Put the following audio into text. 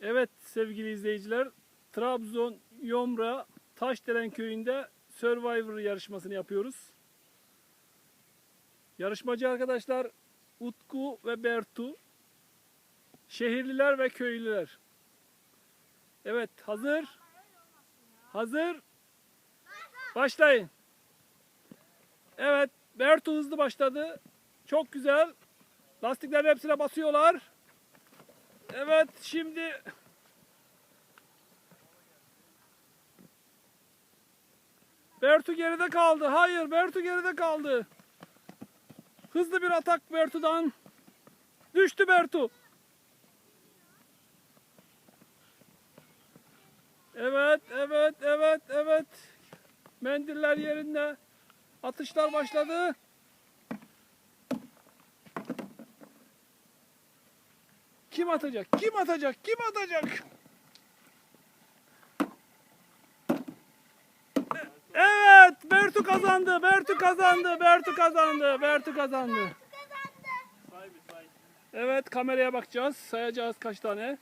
Evet sevgili izleyiciler, Trabzon Yomra Taşdelen köyünde Survivor yarışmasını yapıyoruz. Yarışmacı arkadaşlar Utku ve Bertu. Şehirliler ve köylüler. Evet hazır. Hazır. Başlayın. Evet Bertu hızlı başladı. Çok güzel. Lastiklerin hepsine basıyorlar. Evet şimdi Bertu geride kaldı. Hayır Bertu geride kaldı. Hızlı bir atak Bertu'dan. Düştü Bertu. Evet, evet, evet, evet. Mendiller yerinde. Atışlar başladı. Kim atacak? Kim atacak? Kim atacak? Evet, Bertu kazandı. Bertu kazandı. Bertu kazandı. Bertu kazandı. Evet, kameraya bakacağız. Sayacağız kaç tane.